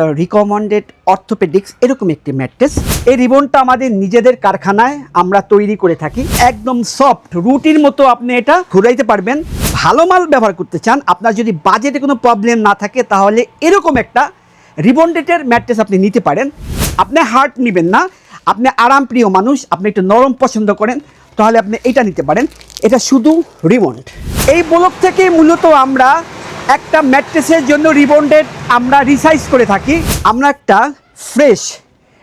The recommended orthopaedics এরকম একটি mattress এই রিবনটা আমাদের নিজেদের কারখানায় আমরা তৈরি করে থাকি। একদম সফট রুটির মতো আপনি এটা ঘুরাইতে পারবেন। ভালো মাল ব্যবহার করতে চান, আপনার যদি বাজেটে কোনো প্রবলেম না থাকে, তাহলে এরকম একটা রিবন্ডেটের ম্যাট্রেস আপনি নিতে পারেন। আপনি হার্ট নেবেন না, আপনি আরামপ্রিয় মানুষ, আপনি একটু নরম পছন্দ করেন, তাহলে আপনি এটা নিতে পারেন। এটা শুধু রিবন্ড এই ব্লক থেকে মূলত আমরা একটা ম্যাট্রেসের জন্য রিবন্ডেড আমরা রিসাইজ করে থাকি। আমরা একটা ফ্রেশ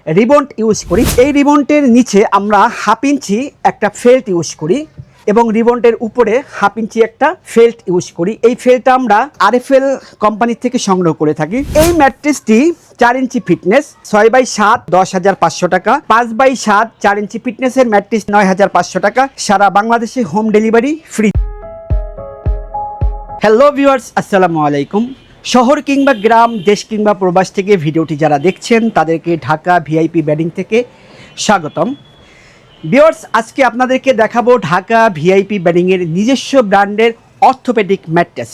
রিবন্ড ইউজ করি। এই রিবন্ডের নিচে আমরা হাফ ইঞ্চি একটা ফেল্ট ইউজ করি এবং রিবন্ডের উপরে হাফ ইঞ্চি একটা ফেল্ট ইউজ করি। এই ফেল্টটা আমরা আরএফএল কোম্পানি থেকে সংগ্রহ করে থাকি। এই ম্যাট্রেসটি চার ইঞ্চি ফিটনেস ছয় বাই সাত দশ হাজার পাঁচশো টাকা, পাঁচ বাই সাত চার ইঞ্চি ফিটনেসের ম্যাট্রেস নয় হাজার পাঁচশো টাকা। সারা বাংলাদেশে home delivery free hello viewers আসসালামু আলাইকুম। শহর কিংবা গ্রাম, দেশ কিংবা প্রবাস থেকে ভিডিওটি যারা দেখছেন, তাদেরকে ঢাকা ভিআইপি ব্যাডিং থেকে স্বাগতম। ভিউয়ার্স আজকে আপনাদেরকে দেখাবো ঢাকা ভিআইপি ব্যাডিংয়ের নিজস্ব ব্র্যান্ডের অর্থোপেডিক ম্যাট্রেস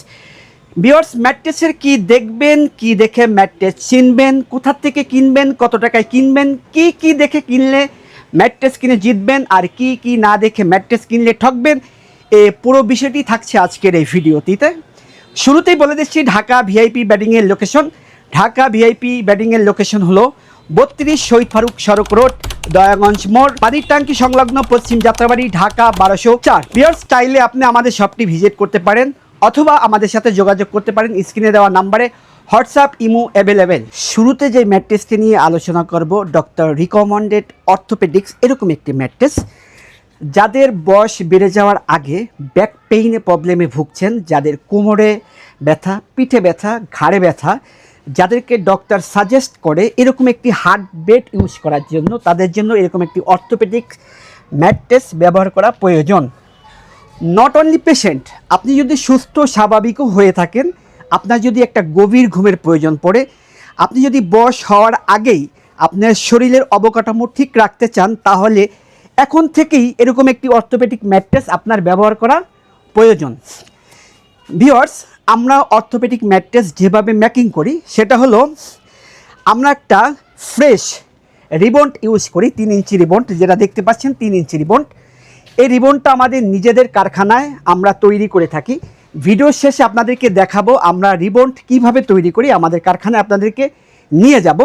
ভিউয়ার্স ম্যাট্রেসের কি দেখবেন, কি দেখে ম্যাট্রেস চিনবেন, কোথা থেকে কিনবেন, কত টাকায় কিনবেন, কি কি দেখে কিনলে ম্যাট্রেস কিনে জিতবেন, আর কি কি না দেখে ম্যাট্রেস কিনলে ঠকবেন এ পুরো বিষয়টি থাকছে আজকের এই ভিডিওটিতে। শুরুতেই বলে দিচ্ছি, ঢাকা ভিআইপি ব্যাডিংয়ের লোকেশন ঢাকা ভিআইপি ব্যাডিংয়ের লোকেশন হলো বত্রিশ শহীদ ফারুক সড়ক রোড, দয়াগঞ্জ মোড় পানির ট্যাঙ্কি সংলগ্ন পশ্চিম যাত্রাবাড়ি, ঢাকা বারোশো চার। বিয়ার স্টাইলে আপনি আমাদের শপটি ভিজিট করতে পারেন, অথবা আমাদের সাথে যোগাযোগ করতে পারেন স্ক্রিনে দেওয়া নাম্বারে হোয়াটসঅ্যাপ ইমো অ্যাভেলেবেল শুরুতে যে ম্যাট্রেসটি নিয়ে আলোচনা করব ডক্টর রিকমেন্ডেড অর্থোপেডিক্স এরকম একটি ম্যাট্রেস। যাদের বয়স বেড়ে যাওয়ার আগে ব্যাক পেইনে প্রবলেমে ভুগছেন, যাদের কোমরে ব্যথা, পিঠে ব্যথা, ঘাড়ে ব্যথা, যাদেরকে ডক্টর সাজেস্ট করে এরকম একটি হার্ট বেড ইউজ করার জন্য, তাদের জন্য এরকম একটি অর্থোপেডিক ম্যাট্রেস ব্যবহার করা প্রয়োজন। নট অনলি পেশেন্ট আপনি যদি সুস্থ স্বাভাবিকও হয়ে থাকেন, আপনার যদি একটা গভীর ঘুমের প্রয়োজন পড়ে, আপনি যদি বয়স হওয়ার আগেই আপনার শরীরের অবকাঠামো ঠিক রাখতে চান, তাহলে এখন থেকেই এরকম একটি অর্থোপেডিক ম্যাট্রেস আপনার ব্যবহার করা প্রয়োজন। ভিওয়ার্স আমরা অর্থোপেডিক ম্যাট্রেস যেভাবে মেকিং করি, সেটা হলো আমরা একটা ফ্রেশ রিবন্ট ইউজ করি, তিন ইঞ্চি রিবন্ট যেটা দেখতে পাচ্ছেন, তিন ইঞ্চি রিবন্ড এই রিবনটা আমাদের নিজেদের কারখানায় আমরা তৈরি করে থাকি। ভিডিও শেষে আপনাদেরকে দেখাবো আমরা রিবন্ট কীভাবে তৈরি করি, আমাদের কারখানায় আপনাদেরকে নিয়ে যাব।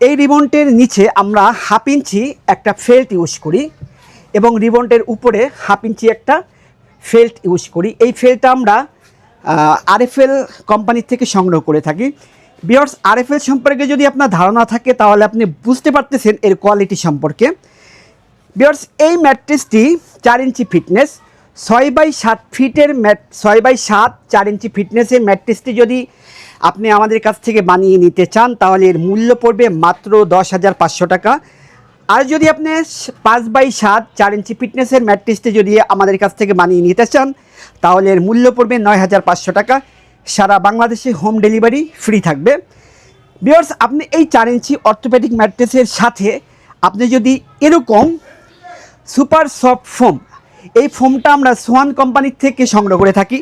এই রিবনটের নিচে আমরা হাফ ইঞ্চি একটা ফেল্ট ইউজ করি এবং রিবনটের উপরে হাফ ইঞ্চি একটা ফেল্ট ইউজ করি। এই ফেল্টটা আমরা আরএফএল কোম্পানির থেকে সংগ্রহ করে থাকি। বিয়ার্স, আরএফএল সম্পর্কে যদি আপনার ধারণা থাকে, তাহলে আপনি বুঝতে পারতেছেন এর কোয়ালিটি সম্পর্কে। বিয়ার্স, এই ম্যাট্রেসটি চার ইঞ্চি ফিটনেস, ছয় বাই সাত ফিটের ম্যাট, ছয় বাই সাত, চার ইঞ্চি ফিটনেসের ম্যাট্রেসটি যদি আপনি আমাদের কাছ থেকে বানিয়ে নিতে চান, তাহলে এর মূল্য পড়বে মাত্র দশ হাজার পাঁচশো টাকা। আর যদি আপনি পাঁচ বাই সাত, চার ইঞ্চি ফিটনেসের ম্যাট্রেসটি যদি আমাদের কাছ থেকে বানিয়ে নিতে চান, তাহলে এর মূল্য পড়বে নয় হাজার পাঁচশো টাকা। সারা বাংলাদেশে হোম ডেলিভারি ফ্রি থাকবে। বিয়ার্স আপনি এই চার ইঞ্চি অর্থোপেডিক ম্যাট্রেসের সাথে আপনি যদি এরকম সুপার সফট ফোম, এই ফোমটা আমরা সোয়ান কোম্পানির থেকে সংগ্রহ করে থাকি।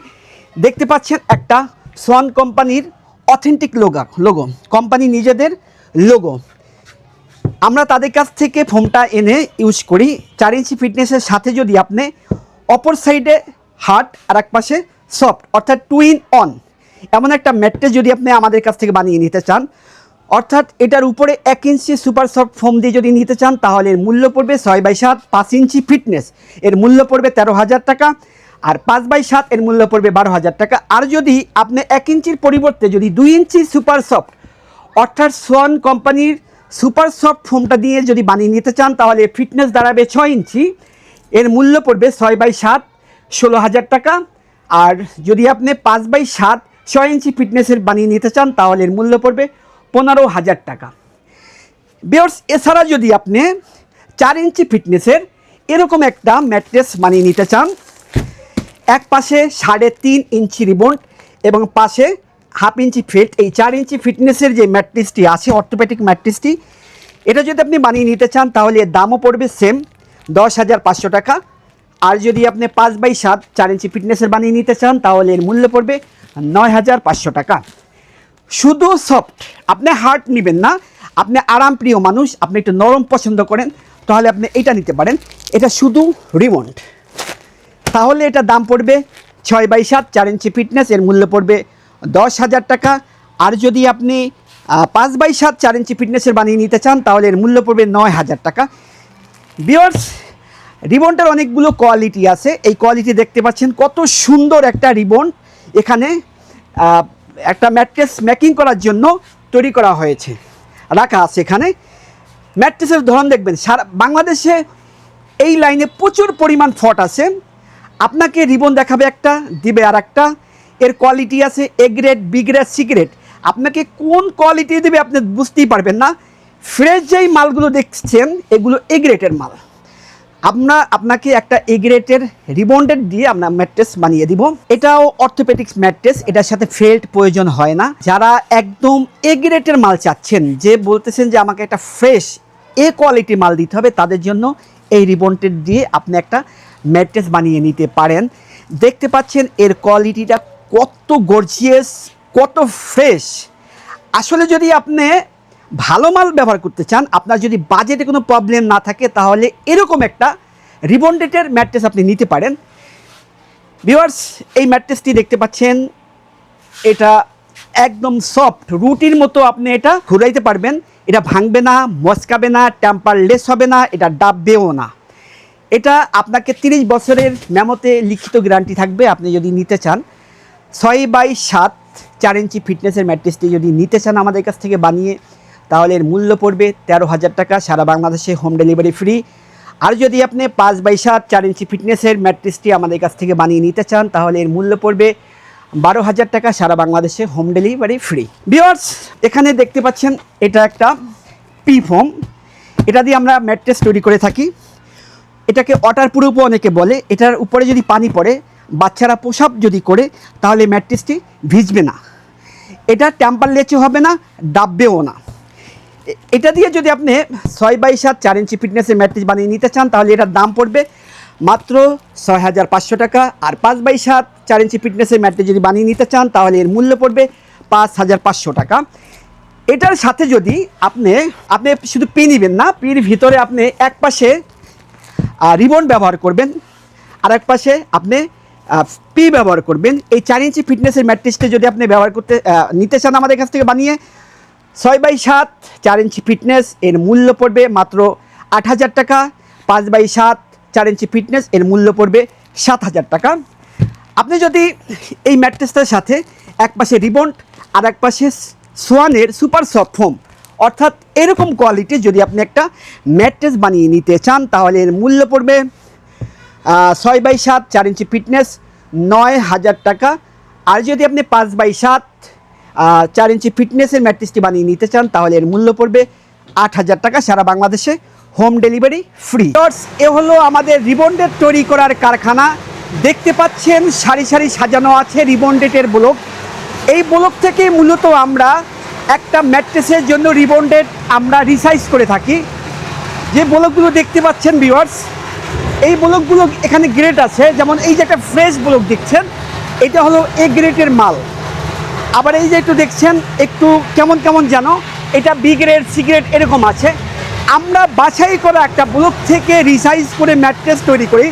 দেখতে পাচ্ছেন একটা সোয়ান কোম্পানির অথেন্টিক লোগা লোগো কোম্পানি নিজেদের লোগো আমরা তাদের কাছ থেকে ফোমটা এনে ইউজ করি। চার ইঞ্চি ফিটনেসের সাথে যদি আপনি অপর সাইডে হার্ট আর এক পাশে সফট অর্থাৎ টু ইন অন এমন একটা ম্যাট্রেস যদি আপনি আমাদের কাছ থেকে বানিয়ে নিতে চান, অর্থাৎ এটার উপরে এক ইঞ্চি সুপার সফট ফোম দিয়ে যদি নিতে চান, তাহলে এর মূল্য পড়বে ছয় বাই সাত, পাঁচ ইঞ্চি ফিটনেস এর মূল্য পড়বে তেরো হাজার টাকা। আর পাঁচ বাই সাত এর মূল্য পড়বে বারো হাজার টাকা। আর যদি আপনি এক ইঞ্চির পরিবর্তে যদি দুই ইঞ্চি সুপার সফট অর্থাৎ সোয়ান কোম্পানির সুপার সফট ফোমটা দিয়ে যদি বানিয়ে নিতে চান, তাহলে ফিটনেস দাঁড়াবে ছয় ইঞ্চি। এর মূল্য পড়বে ছয় বাই সাত, ষোলো হাজার টাকা। আর যদি আপনি পাঁচ বাই সাত, ছয় ইঞ্চি ফিটনেসের বানিয়ে নিতে চান, তাহলে এর মূল্য পড়বে পনেরো হাজার টাকা। বিয়ার্স এছাড়া যদি আপনি চার ইঞ্চি ফিটনেসের এরকম একটা ম্যাট্রেস বানিয়ে নিতে চান এক পাশে সাড়ে তিন ইঞ্চি রিবন এবং পাশে হাফ ইঞ্চি ফিট। এই চার ইঞ্চি ফিটনেসের যে ম্যাট্রিসটি আছে, অর্থোপেডিক ম্যাট্রিসটি এটা যদি আপনি বানিয়ে নিতে চান, তাহলে এর দামও পড়বে সেম দশ হাজার পাঁচশো টাকা। আর যদি আপনি পাঁচ বাই সাত, চার ইঞ্চি ফিটনেসের বানিয়ে নিতে চান, তাহলে এর মূল্য পড়বে নয় হাজার পাঁচশো টাকা। শুধু সফট, আপনি হার্ড নেবেন না, আপনি আরামপ্রিয় মানুষ, আপনি একটু নরম পছন্দ করেন, তাহলে আপনি এটা নিতে পারেন। এটা শুধু রিমন্ড তাহলে এটা দাম পড়বে ছয় বাই সাত, চার ইঞ্চি ফিটনেস এর মূল্য পড়বে দশ হাজার টাকা। আর যদি আপনি পাঁচ বাই সাত, চার ইঞ্চি ফিটনেসের বানিয়ে নিতে চান, তাহলে এর মূল্য পড়বে নয় হাজার টাকা। বিয়ার্স রিবনটার অনেকগুলো কোয়ালিটি আছে। এই কোয়ালিটি দেখতে পাচ্ছেন কত সুন্দর একটা রিবন এখানে একটা ম্যাট্রেস মেকিং করার জন্য তৈরি করা হয়েছে। রাখা আছে এখানে। ম্যাট্রেসের ধরন দেখবেন, সারা বাংলাদেশে এই লাইনে প্রচুর পরিমাণ ফট আছে। আপনাকে রিবন দেখাবে একটা, দিবে আর একটা এর কোয়ালিটি আছে A grade B grade C grade আপনাকে কোন কোয়ালিটি দেবে আপনি বুঝতেই পারবেন না। ফ্রেশ যেই মালগুলো দেখছেন, এগুলো এ মাল। আমরা আপনাকে একটা এগ্রেটের রিবন্ডেড দিয়ে আমরা ম্যাট্রেস বানিয়ে দিব। এটাও অর্থোপেডিক্স ম্যাট্রেস এটার সাথে ফেল্ট প্রয়োজন হয় না। যারা একদম এগ্রেটের মাল চাচ্ছেন, যে বলতেছেন যে আমাকে একটা ফ্রেশ এ কোয়ালিটির মাল দিতে হবে, তাদের জন্য এই রিবন্ডেড দিয়ে আপনি একটা ম্যাট্রেস বানিয়ে নিতে পারেন। দেখতে পাচ্ছেন এর কোয়ালিটিটা কত গর্জিয়াস কত ফ্রেশ আসলে যদি আপনি ভালো মাল ব্যবহার করতে চান, আপনার যদি বাজেটে কোনো প্রবলেম না থাকে, তাহলে এরকম একটা রিবন্ডেটের ম্যাট্রেস আপনি নিতে পারেন। ভিউয়ার্স এই ম্যাট্রেসটি দেখতে পাচ্ছেন, এটা একদম সফট রুটির মতো আপনি এটা ঘুরাইতে পারবেন। এটা ভাঙবে না মচকাবে না টেম্পারলেস হবে না, এটা ডাববেও না। এটা আপনাকে তিরিশ বছরের মেমোতে লিখিত গ্যারান্টি থাকবে, আপনি যদি নিতে চান। ছয় বাই সাত, চার ইঞ্চি ফিটনেসের ম্যাট্রেসটি যদি নিতে চান আমাদের কাছ থেকে বানিয়ে, তাহলে এর মূল্য পড়বে তেরো হাজার টাকা, সারা বাংলাদেশে হোম ডেলিভারি ফ্রি আর যদি আপনি পাঁচ বাই সাত, চার ইঞ্চি ফিটনেসের ম্যাট্রেসটি আমাদের কাছ থেকে বানিয়ে নিতে চান, তাহলে এর মূল্য পড়বে বারো হাজার টাকা, সারা বাংলাদেশে হোম ডেলিভারি ফ্রি বিয়ার্স এখানে দেখতে পাচ্ছেন, এটা একটা পি ফোম এটা দিয়ে আমরা ম্যাট্রেস তৈরি করে থাকি। এটাকে ওয়াটার প্রুফও অনেকে বলে, এটার উপরে যদি পানি পড়ে, বাচ্চারা প্রসাব যদি করে, তাহলে ম্যাট্রেসটি ভিজবে না। এটা টেম্পার লেচে হবে না ডাববেও না। এটা দিয়ে যদি আপনি ছয় বাই সাত, চার ইঞ্চি ফিটনেসের ম্যাট্রেস বানিয়ে নিতে চান, তাহলে এটার দাম পড়বে মাত্র ছয় হাজার পাঁচশো টাকা। আর পাঁচ বাই সাত, চার ইঞ্চি ফিটনেসের ম্যাট্রেস যদি বানিয়ে নিতে চান, তাহলে এর মূল্য পড়বে পাঁচ হাজার পাঁচশো টাকা। এটার সাথে যদি আপনি আপনি শুধু পি নেবেন না, পির ভিতরে আপনি এক পাশে রিবন ব্যবহার করবেন। আর এক পাশে আপনি পি ব্যবহার করবেন। এই চার ইঞ্চি ফিটনেসের ম্যাট্রিক্সটা যদি আপনি ব্যবহার করতে নিতে চান আমাদের কাছ থেকে বানিয়ে, ছয় বাই সাত, চার ইঞ্চি ফিটনেস, এর মূল্য পড়বে মাত্র আট হাজার টাকা। পাঁচ বাই সাত, চার ইঞ্চি ফিটনেস, এর মূল্য পড়বে সাত হাজার টাকা। আপনি যদি এই ম্যাট্রেসটার সাথে এক পাশে রিবন্ড আর এক পাশে সোয়ানের সুপার সফট ফোম অর্থাৎ এরকম কোয়ালিটি যদি আপনি একটা ম্যাট্রেস বানিয়ে নিতে চান, তাহলে এর মূল্য পড়বে ছয় বাই সাত, চার ইঞ্চি ফিটনেস নয় হাজার টাকা। আর যদি আপনি পাঁচ বাই সাত চার ইঞ্চি ফিটনেসের ম্যাট্রেসটি বানিয়ে নিতে চান, তাহলে এর মূল্য পড়বে আট হাজার টাকা সারা বাংলাদেশে হোম ডেলিভারি ফ্রি এ হলো আমাদের রিবন্ডেড তৈরি করার কারখানা। দেখতে পাচ্ছেন সারি সারি সাজানো আছে রিবন্ডেটের ব্লক। এই ব্লক থেকে মূলত আমরা একটা ম্যাট্রেসের জন্য রিবন্ডেড আমরা রিসাইজ করে থাকি। যে ব্লকগুলো দেখতে পাচ্ছেন ভিওয়ার্স এই ব্লকগুলো এখানে গ্রেড আছে। যেমন এই যে একটা ফ্রেশ ব্লক দেখছেন, এটা হলো এ গ্রেডের মাল। আবার এই যে একটু দেখছেন, একটু কেমন কেমন যেন, এটা বি গ্রেড, সি গ্রেড এরকম আছে। আমরা বাছাই করা একটা ব্লক থেকে রিসাইজ করে ম্যাট্রেস তৈরি করি।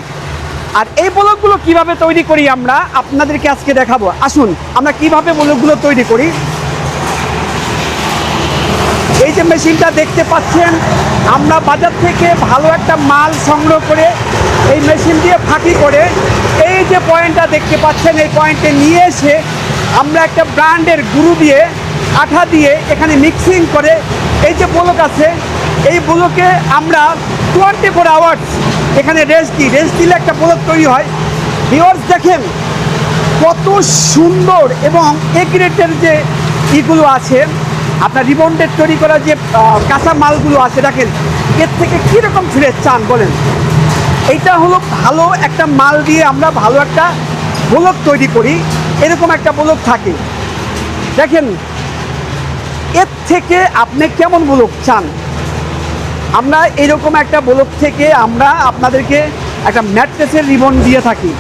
আর এই ব্লকগুলো কীভাবে তৈরি করি আমরা, আপনাদেরকে আজকে দেখাবো। আসুন, আমরা কীভাবে ব্লকগুলো তৈরি করি। এই যে মেশিনটা দেখতে পাচ্ছেন, আমরা বাজার থেকে ভালো একটা মাল সংগ্রহ করে এই মেশিন দিয়ে ফাঁকি করে এই যে পয়েন্টটা দেখতে পাচ্ছেন, এই পয়েন্টে নিয়ে এসে আমরা একটা ব্র্যান্ডের গুরু দিয়ে, আঠা দিয়ে এখানে মিক্সিং করে এই যে ব্লক আছে, এই ব্লকে আমরা টোয়েন্টি ফোর আওয়ার্স এখানে রেস্ট দিই। রেস্ট দিলে একটা ব্লক তৈরি হয়। ভিওর্স দেখেন কত সুন্দর এবং এগ্রেটের যে ইগুলো আছে আপনার রিবন্ডেড তৈরি করা যে কাঁচা মালগুলো আছে, দেখেন, এর থেকে কীরকম ফ্রেশ চান বলেন? এইটা হলো ভালো একটা মাল দিয়ে আমরা ভালো একটা ব্লক তৈরি করি, এরকম একটা বোলক থাকে। দেখেন, এর থেকে আপনি কেমন বোলক চান? আমরা এরকম একটা বোলক থেকে আমরা আপনাদেরকে একটা ম্যাট্রেসের রিবন দিয়ে থাকি।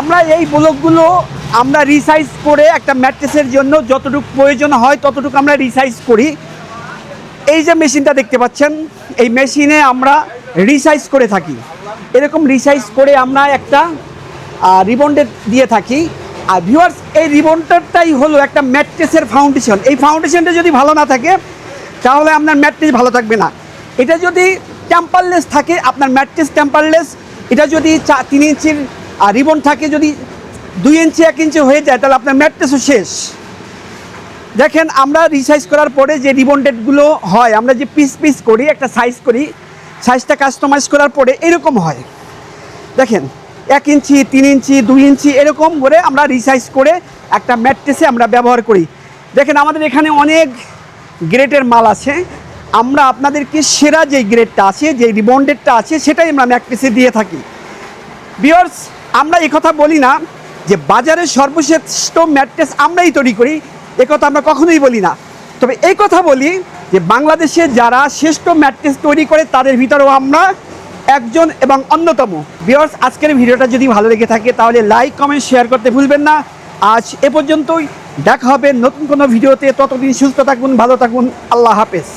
আমরা এই ব্লকগুলো আমরা রিসাইজ করে একটা ম্যাট্রেসের জন্য যতটুকু প্রয়োজন হয় ততটুকু আমরা রিসাইজ করি। এই যে মেশিনটা দেখতে পাচ্ছেন, এই মেশিনে আমরা রিসাইজ করে থাকি। এরকম রিসাইজ করে আমরা একটা রিবন্ডেড দিয়ে থাকি। আর ভিউয়ার্স এই রিবনটারটাই হলো একটা ম্যাট্রেসের ফাউন্ডেশন এই ফাউন্ডেশনটা যদি ভালো না থাকে, তাহলে আপনার ম্যাট্রেস ভালো থাকবে না। এটা যদি টেম্পারলেস থাকে, আপনার ম্যাট্রেস টেম্পারলেস এটা যদি চা, তিন ইঞ্চির রিবন থাকে, যদি দুই ইঞ্চি, এক ইঞ্চি হয়ে যায়, তাহলে আপনার ম্যাট্রেসও শেষ। দেখেন, আমরা রিসাইজ করার পরে যে রিবন্ডেডগুলো হয়, আমরা যে পিস পিস করি, একটা সাইজ করি সাইজটা কাস্টমাইজ করার পরে এরকম হয়। দেখেন, এক ইঞ্চি, তিন ইঞ্চি, দুই ইঞ্চি, এরকম করে আমরা রিসাইজ করে একটা ম্যাট্রেসে আমরা ব্যবহার করি। দেখেন, আমাদের এখানে অনেক গ্রেডের মাল আছে। আমরা আপনাদেরকে সেরা যে গ্রেডটা আছে যে রিবন্ডেডটা আছে, সেটাই আমরা ম্যাট্রেসে দিয়ে থাকি। বিয়ার্স আমরা কথা বলি না। যে বাজারের সর্বশ্রেষ্ঠ ম্যাট্রেস আমরাই তৈরি করি, এ কথা আমরা কখনোই বলি না। তবে এই কথা বলি যে বাংলাদেশে যারা শ্রেষ্ঠ ম্যাট্রেস তৈরি করে, তাদের ভিতরেও আমরা একজন এবং অন্যতম। বিয়ার্স আজকের ভিডিওটা যদি ভালো লেগে থাকে, তাহলে লাইক, কমেন্ট, শেয়ার করতে ভুলবেন না। আজ এ পর্যন্তই। দেখা হবে নতুন কোনো ভিডিওতে। ততদিন সুস্থ থাকুন, ভালো থাকুন। আল্লাহ হাফেজ।